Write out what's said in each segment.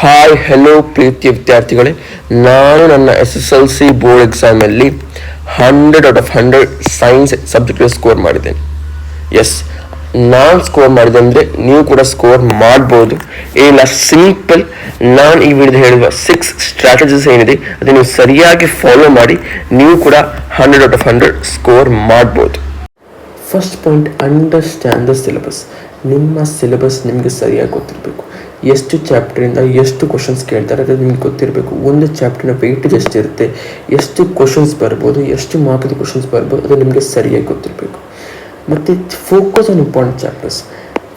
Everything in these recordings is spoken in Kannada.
ಹಾಯ್ ಹೆಲೋ ಪ್ರೀತಿಯ ವಿದ್ಯಾರ್ಥಿಗಳೇ. ನಾನು ನನ್ನ S S L C board ಎಕ್ಸಾಮಲ್ಲಿ hundred out of hundred science subject score ಮಾಡಿದ್ದೇನೆ. ಎಸ್ ನಾನು ಸ್ಕೋರ್ ಮಾಡಿದೆ ಅಂದರೆ ನೀವು ಕೂಡ ಸ್ಕೋರ್ ಮಾಡ್ಬೋದು. ಏನಿಲ್ಲ ಸಿಂಪಲ್ ನಾನು ಈ ಹೇಳಿರುವ ಸಿಕ್ಸ್ ಸ್ಟ್ರಾಟಜೀಸ್ ಏನಿದೆ, ಅದನ್ನು ಸರಿಯಾಗಿ ಫಾಲೋ ಮಾಡಿ, ನೀವು ಕೂಡ hundred out of hundred score ಮಾಡ್ಬೋದು. First point understand the syllabus ನಿಮ್ಮ ಸಿಲೆಬಸ್ ನಿಮಗೆ ಸರಿಯಾಗಿ ಗೊತ್ತಿರಬೇಕು. ಎಷ್ಟು ಚಾಪ್ಟರಿಂದ ಎಷ್ಟು ಕ್ವಶನ್ಸ್ ಕೇಳ್ತಾರೆ ಅದು ನಿಮ್ಗೆ ಗೊತ್ತಿರಬೇಕು. ಒಂದು ಚಾಪ್ಟರ್ನ ವೆಯ್ಟೇಜ್ ಎಷ್ಟಿರುತ್ತೆ ಎಷ್ಟು ಕ್ವಶನ್ಸ್ ಬರ್ಬೋದು, ಎಷ್ಟು ಮಾರ್ಕ್ದು ಕ್ವಶನ್ಸ್ ಬರ್ಬೋದು, ಅದು ನಿಮಗೆ ಸರಿಯಾಗಿ ಗೊತ್ತಿರಬೇಕು. ಮತ್ತು focus on important chapters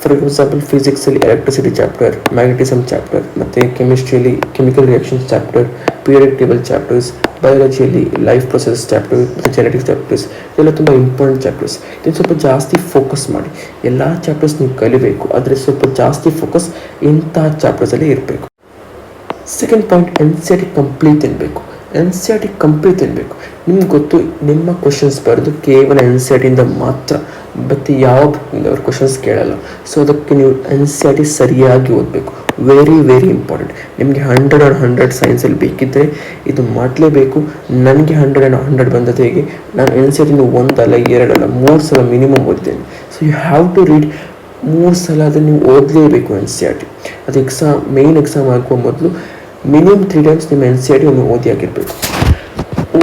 for example ಫಿಸಿಕ್ಸಲ್ಲಿ electricity chapter magnetism chapter ಮತ್ತು ಕೆಮಿಸ್ಟ್ರಿಯಲ್ಲಿ chemical reactions chapter period table chapters ಬಯಾಲಜಿಯಲ್ಲಿ life process chapter ಮತ್ತು ಜೆನೆಟಿಕ್ಸ್ ಚಾಪ್ಟರ್ಸ್ ಇದೆಲ್ಲ ತುಂಬ ಇಂಪಾರ್ಟೆಂಟ್ ಚಾಪ್ಟರ್ಸ್ ಇದನ್ನು ಸ್ವಲ್ಪ ಜಾಸ್ತಿ ಫೋಕಸ್ ಮಾಡಿ. ಎಲ್ಲ ಚಾಪ್ಟರ್ಸ್ ನೀವು ಕಲಿಬೇಕು, ಆದರೆ ಸ್ವಲ್ಪ ಜಾಸ್ತಿ ಫೋಕಸ್ ಇಂತಹ ಚಾಪ್ಟರ್ಸಲ್ಲಿ ಇರಬೇಕು. Second point N C complete ಇರಬೇಕು. N C R T complete ಇರಬೇಕು. ನಿಮ್ಗೆ ಗೊತ್ತು, ನಿಮ್ಮ ಕ್ವಶನ್ಸ್ ಬರೆದು ಕೇವಲ ಎನ್ ಸಿ ಆರ್ ಟಿಯಿಂದ ಮಾತ್ರ, ಮತ್ತು ಯಾವ ಬುಕ್ಕಿಂದ ಅವ್ರು ಕ್ವಶನ್ಸ್ ಕೇಳಲ್ಲ. ಸೊ ಅದಕ್ಕೆ ನೀವು ಎನ್ ಸಿ ಆರ್ ಟಿ ಸರಿಯಾಗಿ ಓದಬೇಕು. ವೆರಿ ವೆರಿ ಇಂಪಾರ್ಟೆಂಟ್ ನಿಮಗೆ ಹಂಡ್ರೆಡ್ ಆ್ಯಂಡ್ ಹಂಡ್ರೆಡ್ ಸೈನ್ಸಲ್ಲಿ ಬೇಕಿದ್ದರೆ ಇದು ಮಾಡಲೇಬೇಕು. ನನಗೆ ಹಂಡ್ರೆಡ್ ಆ್ಯಂಡ್ ಹಂಡ್ರೆಡ್ ಬಂದದ್ದು ಹೇಗೆ? ನಾನು ಎನ್ ಸಿ ಆರ್ ಟಿನ ಒಂದಲ್ಲ ಎರಡಲ್ಲ ಮೂರು ಸಲ ಮಿನಿಮಮ್ ಓದಿದ್ದೇನೆ so you have to read ಮೂರು ಸಲ ಅದನ್ನು ನೀವು ಓದಲೇಬೇಕು ಎನ್ ಸಿ ಆರ್ ಟಿ ಅದು ಎಕ್ಸಾಮ್ ಮೇಯ್ನ್ ಎಕ್ಸಾಮ್ ಹಾಕುವ ಮೊದಲು ಮಿನಿಮಮ್ ತ್ರೀ ಟೈಮ್ಸ್ ನಿಮ್ಮ ಎನ್ ಸಿ ಆರ್ ಟಿ ಒಮ್ಮೆ ಓದಿ ಆಗಿರಬೇಕು.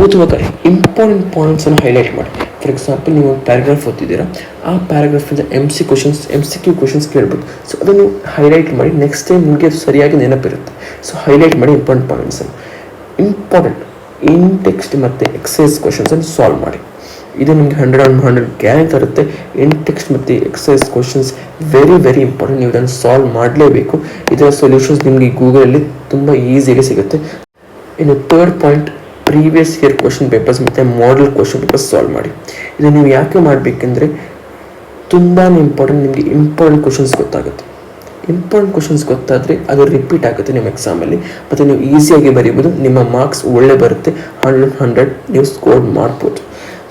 ಓದುವಾಗ ಇಂಪಾರ್ಟೆಂಟ್ ಪಾಯಿಂಟ್ಸನ್ನು ಹೈಲೈಟ್ ಮಾಡಿ. ಫಾರ್ ಎಕ್ಸಾಂಪಲ್ ನೀವು ಒಂದು ಪ್ಯಾರಾಗ್ರಾಫ್ ಓದ್ತಿದ್ದೀರಾ ಆ ಪ್ಯಾರಾಗ್ರಾಫಿಂದ M C questions M C Q questions ಕೇಳ್ಬೋದು ಸೊ ಅದನ್ನು ಹೈಲೈಟ್ ಮಾಡಿ ನೆಕ್ಸ್ಟ್ ಟೈಮ್ ನಿಮಗೆ ಅದು ಸರಿಯಾಗಿ ನೆನಪಿರುತ್ತೆ. ಸೊ ಹೈಲೈಟ್ ಮಾಡಿ ಇಂಪಾರ್ಟೆಂಟ್ ಪಾಯಿಂಟ್ಸನ್ನು ಇಂಪಾರ್ಟೆಂಟ್ ಇನ್ ಟೆಕ್ಸ್ಟ್ ಮತ್ತು ಎಕ್ಸೈಸ್ ಕ್ವಶನ್ಸನ್ನು ಸಾಲ್ವ್ ಮಾಡಿ. ಇದು ನಿಮಗೆ ಹಂಡ್ರೆಡ್ ಆನ್ ಹಂಡ್ರೆಡ್ ಗ್ಯಾರಂಟಿ ತರುತ್ತೆ. ಇನ್ ಟೆಕ್ಸ್ಟ್ ಮತ್ತು exercise questions very very important ನೀವು ಇದನ್ನು ಸಾಲ್ವ್ ಮಾಡಲೇಬೇಕು. ಇದರ ಸೊಲ್ಯೂಷನ್ಸ್ ನಿಮಗೆ ಗೂಗಲಲ್ಲಿ ತುಂಬ ಈಸಿಯಾಗಿ ಸಿಗುತ್ತೆ. ಇನ್ನು third point previous year question papers ಮತ್ತು ಮಾಡಲ್ ಕ್ವಶನ್ ಪೇಪರ್ಸ್ ಸಾಲ್ವ್ ಮಾಡಿ. ಇದು ನೀವು ಯಾಕೆ ಮಾಡಬೇಕೆಂದ್ರೆ ತುಂಬಾ ಇಂಪಾರ್ಟೆಂಟ್ ನಿಮಗೆ ಇಂಪಾರ್ಟೆಂಟ್ ಕ್ವಶನ್ಸ್ ಗೊತ್ತಾಗುತ್ತೆ. ಇಂಪಾರ್ಟೆಂಟ್ ಕ್ವಶನ್ಸ್ ಗೊತ್ತಾದರೆ ಅದು ರಿಪೀಟ್ ಆಗುತ್ತೆ ನಿಮ್ಮ ಎಕ್ಸಾಮಲ್ಲಿ ಮತ್ತು ನೀವು ಈಸಿಯಾಗಿ ಬರೀಬೋದು. ನಿಮ್ಮ ಮಾರ್ಕ್ಸ್ ಒಳ್ಳೆ ಬರುತ್ತೆ. ಹಂಡ್ರೆಡ್ ಹಂಡ್ರೆಡ್ ನೀವು ಸ್ಕೋರ್ ಮಾಡ್ಬೋದು.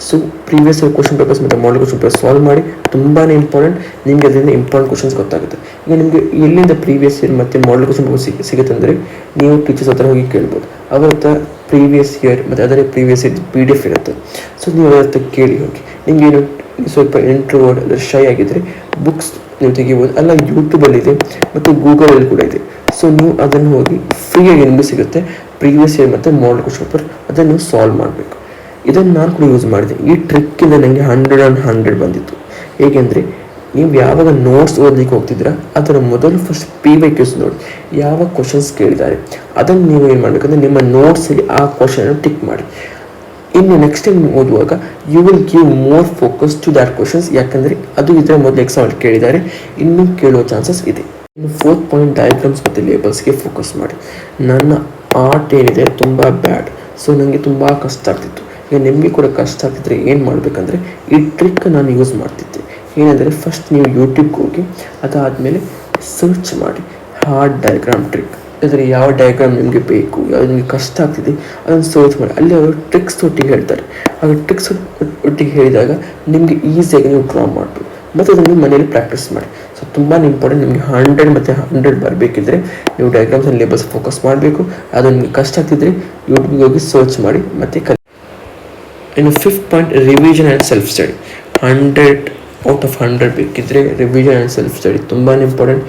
So previous year question papers ಮತ್ತು ಮಾಡಲ್ ಕ್ವಶನ್ ಪೇಪರ್ ಸಾಲ್ವ್ ಮಾಡಿ ತುಂಬಾ ಇಂಪಾರ್ಟೆಂಟ್ ನಿಮಗೆ ಅದರಿಂದ ಇಂಪಾರ್ಟೆಂಟ್ ಕ್ವಶನ್ಸ್ ಗೊತ್ತಾಗುತ್ತೆ. ಈಗ ನಿಮಗೆ ಎಲ್ಲಿಂದ ಪ್ರೀವಿಯಸ್ ಇಯರ್ ಮತ್ತು ಮಾಡಲ್ ಕ್ವಶನ್ ಪೇಪರ್ ಸಿಗ, ಸಿಗುತ್ತೆ ಅಂದರೆ, ನೀವು ಟೀಚರ್ಸ್ ಹತ್ರ ಹೋಗಿ ಕೇಳ್ಬೋದು. ಅವರ ಹತ್ರ ಪ್ರೀವಿಯಸ್ ಇಯರ್ ಮತ್ತು ಅದರ previous year P D F ಇರುತ್ತೆ. ಸೊ ನೀವು ಅದರ ಹತ್ರ ಕೇಳಿ ಹೋಗಿ. ನಿಮಗೆ ಏನು, ಸ್ವಲ್ಪ ಇಂಟ್ರೋವರ್ಡ್ ಅಂದರೆ ಶೈ ಆಗಿದ್ದರೆ ಬುಕ್ಸ್ ನೀವು ತೆಗಿಬೋದು. ಅಲ್ಲ ಯೂಟ್ಯೂಬಲ್ಲಿದೆ ಮತ್ತು ಗೂಗಲಲ್ಲಿ ಕೂಡ ಇದೆ. ಸೊ ನೀವು ಅದನ್ನು ಹೋಗಿ ಫ್ರೀಯಾಗಿ ನಿಮಗೆ ಸಿಗುತ್ತೆ. ಪ್ರೀವಿಯಸ್ ಇಯರ್ ಮತ್ತು ಮಾಡಲ್ ಕ್ವಶನ್ ಪೇಪರ್ ಅದನ್ನು ಸಾಲ್ವ್ ಮಾಡಬೇಕು. ಇದನ್ನು ನಾನು ಕೂಡ ಯೂಸ್ ಮಾಡಿದೆ. ಈ ಟ್ರಿಕ್ಕಿಂದ ನನಗೆ ಹಂಡ್ರೆಡ್ ಆ್ಯಂಡ್ ಹಂಡ್ರೆಡ್ ಬಂದಿತ್ತು. ಹೇಗೆಂದರೆ, ನೀವು ಯಾವಾಗ ನೋಟ್ಸ್ ಓದಲಿಕ್ಕೆ ಹೋಗ್ತಿದ್ದೀರಾ, ಅದರ ಮೊದಲು ಫಸ್ಟ್ ಪಿ ವೈ ಕ್ಯೂಸ್ ನೋಡಿ. ಯಾವ ಕ್ವಶನ್ಸ್ ಕೇಳಿದ್ದಾರೆ, ಅದನ್ನು ನೀವು ಏನು ಮಾಡಬೇಕಂದ್ರೆ ನಿಮ್ಮ ನೋಟ್ಸಲ್ಲಿ ಆ ಕ್ವಶನ್ ಟಿಕ್ ಮಾಡಿ. ಇನ್ನು ನೆಕ್ಸ್ಟ್ ಟೈಮ್ ಓದುವಾಗ you will give more focus to that questions ಯಾಕಂದರೆ, ಅದು ಇದರ ಮೊದಲು ಎಕ್ಸಾಮಲ್ಲಿ ಕೇಳಿದ್ದಾರೆ, ಇನ್ನೂ ಕೇಳುವ ಚಾನ್ಸಸ್ ಇದೆ. ಇನ್ನು ಫೋರ್ತ್ ಪಾಯಿಂಟ್ ಡಯಾಗ್ರಾಮ್ಸ್ ಮತ್ತು ಲೇಬಲ್ಸ್ಗೆ ಫೋಕಸ್ ಮಾಡಿ. ನನ್ನ ಆರ್ಟ್ ಏನಿದೆ, ತುಂಬ ಬ್ಯಾಡ್ ಸೊ ನನಗೆ ತುಂಬ ಕಷ್ಟ ಆಗ್ತಿತ್ತು. ನಿಮಗೆ ಕೂಡ ಕಷ್ಟ ಆಗ್ತಿದ್ರೆ ಏನು ಮಾಡಬೇಕಂದ್ರೆ ಈ ಟ್ರಿಕ್ ನಾನು ಯೂಸ್ ಮಾಡ್ತಿದ್ದೆ. ಏನಂದರೆ ಫಸ್ಟ್ ನೀವು ಯೂಟ್ಯೂಬ್ಗೆ ಹೋಗಿ, ಅದಾದಮೇಲೆ ಸರ್ಚ್ ಮಾಡಿ ಹಾರ್ಡ್ ಡಯಾಗ್ರಾಮ್ ಟ್ರಿಕ್ ಅಂದರೆ ಯಾವ ಡಯಾಗ್ರಾಮ್ ನಿಮಗೆ ಬೇಕು ಯಾವ ನಿಮಗೆ ಕಷ್ಟ ಆಗ್ತಿದೆ, ಅದನ್ನು ಸರ್ಚ್ ಮಾಡಿ. ಅಲ್ಲಿ ಅವರು ಟ್ರಿಕ್ಸ್ ಒಟ್ಟಿಗೆ ಹೇಳ್ತಾರೆ. ಆಗ ಟ್ರಿಕ್ಸ್ ಒಟ್ಟಿಗೆ ಹೇಳಿದಾಗ ನಿಮಗೆ ಈಸಿಯಾಗಿ ನೀವು ಡ್ರಾ ಮಾಡ್ಬೋದು. ಮತ್ತು ಅದನ್ನು ಮನೇಲಿ ಪ್ರಾಕ್ಟೀಸ್ ಮಾಡಿ. ಸೊ ತುಂಬಾ ಇಂಪಾರ್ಟೆಂಟ್ ನಿಮಗೆ ಹಂಡ್ರೆಡ್ ಮತ್ತು ಹಂಡ್ರೆಡ್ ಬರಬೇಕಿದ್ರೆ ನೀವು ಡಯಾಗ್ರಾಮ್ಸ್ ಲೇಬಲ್ಸ್ ಫೋಕಸ್ ಮಾಡಬೇಕು. ಅದು ನಿಮಗೆ ಕಷ್ಟ ಆಗ್ತಿದ್ರೆ ಯೂಟ್ಯೂಬ್ಗೆ ಹೋಗಿ ಸರ್ಚ್ ಮಾಡಿ ಮತ್ತು ಕಲಿ ಇನ್ನು fifth point revision and self study hundred out of hundred ಬೇಕಿದ್ದರೆ ರಿವಿಷನ್ ಆ್ಯಂಡ್ ಸೆಲ್ಫ್ ಸ್ಟಡಿ ತುಂಬಾ ಇಂಪಾರ್ಟೆಂಟ್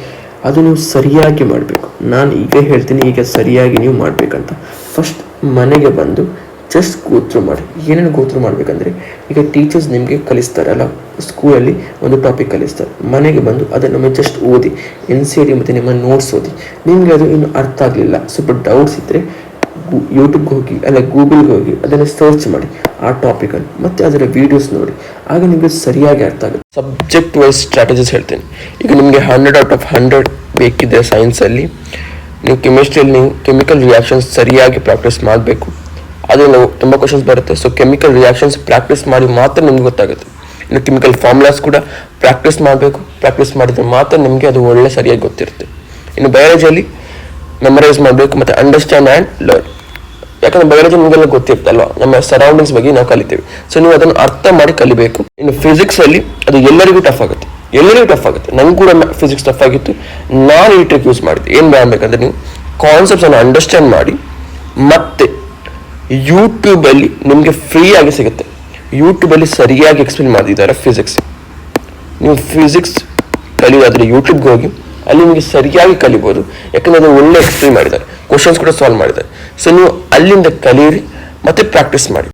ಅದು ನೀವು ಸರಿಯಾಗಿ ಮಾಡಬೇಕು. ನಾನು ಈಗ ಹೇಳ್ತೀನಿ ಈಗ ಸರಿಯಾಗಿ ನೀವು ಮಾಡಬೇಕಂತ. ಫಸ್ಟ್ ಮನೆಗೆ ಬಂದು ಜಸ್ಟ್ ಗೋತ್ರು ಮಾಡಿ. ಏನೇನು ಗೋತ್ರು ಮಾಡಬೇಕಂದ್ರೆ, ಈಗ ಟೀಚರ್ಸ್ ನಿಮಗೆ ಕಲಿಸ್ತಾರಲ್ಲ ಸ್ಕೂಲಲ್ಲಿ ಒಂದು ಟಾಪಿಕ್ ಕಲಿಸ್ತಾರೆ. ಮನೆಗೆ ಬಂದು ಅದನ್ನು ಜಸ್ಟ್ ಓದಿ ಎನ್ ಸಿ ಡಿ ಮತ್ತು ನಿಮ್ಮ ನೋಟ್ಸ್ ಓದಿ. ನಿಮಗೆ ಅದು ಇನ್ನು ಅರ್ಥ ಆಗಲಿಲ್ಲ. ಸ್ವಲ್ಪ ಡೌಟ್ಸ್ ಇದ್ದರೆ ಯೂಟ್ಯೂಬ್ಗೆ ಹೋಗಿ ಅಲ್ಲ ಗೂಗಲ್ಗೆ ಹೋಗಿ, ಅದನ್ನು ಸರ್ಚ್ ಮಾಡಿ, ಆ ಟಾಪಿಕನ್ನು ಮತ್ತು ಅದರ ವೀಡಿಯೋಸ್ ನೋಡಿ. ಆಗ ನಿಮಗೆ ಸರಿಯಾಗಿ ಅರ್ಥ ಆಗುತ್ತೆ. ಸಬ್ಜೆಕ್ಟ್ ವೈಸ್ ಸ್ಟ್ರಾಟಜೀಸ್ ಹೇಳ್ತೇನೆ. ಈಗ ನಿಮಗೆ ಹಂಡ್ರೆಡ್ ಔಟ್ ಆಫ್ ಹಂಡ್ರೆಡ್ ಬೇಕಿದೆ ಸೈನ್ಸಲ್ಲಿ ನೀವು ಕೆಮಿಸ್ಟ್ರಿಯಲ್ಲಿ ನೀವು ಕೆಮಿಕಲ್ ರಿಯಾಕ್ಷನ್ಸ್ ಸರಿಯಾಗಿ ಪ್ರಾಕ್ಟೀಸ್ ಮಾಡಬೇಕು. ಅದರಿಂದ ತುಂಬ ಕ್ವಶನ್ಸ್ ಬರುತ್ತೆ. ಸೊ ಕೆಮಿಕಲ್ ರಿಯಾಕ್ಷನ್ಸ್ ಪ್ರಾಕ್ಟೀಸ್ ಮಾಡಿ ಮಾತ್ರ ನಿಮ್ಗೆ ಗೊತ್ತಾಗುತ್ತೆ. ಇನ್ನು ಕೆಮಿಕಲ್ ಫಾರ್ಮುಲಾಸ್ ಕೂಡ ಪ್ರಾಕ್ಟೀಸ್ ಮಾಡಬೇಕು. ಪ್ರಾಕ್ಟೀಸ್ ಮಾಡಿದ್ರೆ ಮಾತ್ರ ನಿಮಗೆ ಅದು ಒಳ್ಳೆ ಸರಿಯಾಗಿ ಗೊತ್ತಿರುತ್ತೆ. ಇನ್ನು ಬಯಾಲಜಿಯಲ್ಲಿ ಮೆಮರೈಸ್ ಮಾಡಬೇಕು, ಮತ್ತು ಅಂಡರ್ಸ್ಟ್ಯಾಂಡ್ ಆ್ಯಂಡ್ ಲರ್ನ್ ಯಾಕಂದ್ರೆ ಬಯಾಲಜಿ ನಿಮಗೆಲ್ಲ ಗೊತ್ತಿರ್ತಲ್ವ? ನಮ್ಮ ಸರೌಂಡಿಂಗ್ಸ್ ಬಗ್ಗೆ ನಾವು ಕಲಿತೀವಿ. ಸೊ ನೀವು ಅದನ್ನು ಅರ್ಥ ಮಾಡಿ ಕಲಿಬೇಕು. ಇನ್ನು ಫಿಸಿಕ್ಸ್ ಅಲ್ಲಿ ಅದು ಎಲ್ಲರಿಗೂ ಟಫ್ ಆಗುತ್ತೆ. ಎಲ್ಲರಿಗೂ ಟಫ್ ಆಗುತ್ತೆ. ನಂಗೆ ಕೂಡ ಫಿಸಿಕ್ಸ್ ಟಫ್ ಆಗಿತ್ತು. ನಾನು ಈ ಟ್ರಿಕ್ ಯೂಸ್ ಮಾಡಿದ್ದೆ ಏನು ಮಾಡಬೇಕಂದ್ರೆ ನೀವು ಕಾನ್ಸೆಪ್ಟ್ಸನ್ನು ಅಂಡರ್ಸ್ಟ್ಯಾಂಡ್ ಮಾಡಿ, ಮತ್ತೆ ಯೂಟ್ಯೂಬಲ್ಲಿ ನಿಮಗೆ ಫ್ರೀಯಾಗಿ ಸಿಗುತ್ತೆ. ಯೂಟ್ಯೂಬಲ್ಲಿ ಸರಿಯಾಗಿ ಎಕ್ಸ್ಪ್ಲೇನ್ ಮಾಡಿದ್ದಾರೆ ಫಿಸಿಕ್ಸ್ ನೀವು ಫಿಸಿಕ್ಸ್ ಕಲಿಯೋದಾದರೆ ಯೂಟ್ಯೂಬ್ಗೆ ಹೋಗಿ ಅಲ್ಲಿ ನಿಮಗೆ ಸರಿಯಾಗಿ ಕಲಿಬೋದು. ಯಾಕಂದ್ರೆ ಅದು ಒಳ್ಳೆ ಎಕ್ಸ್ಪ್ಲೇನ್ ಮಾಡಿದ್ದಾರೆ. ಕ್ವಶನ್ಸ್ ಕೂಡ ಸಾಲ್ವ್ ಮಾಡಿದ್ದಾರೆ. ಸೊ ನೀವು ಅಲ್ಲಿಂದ ಕಲಿಯಿರಿ ಮತ್ತೆ ಪ್ರಾಕ್ಟೀಸ್ ಮಾಡಿ.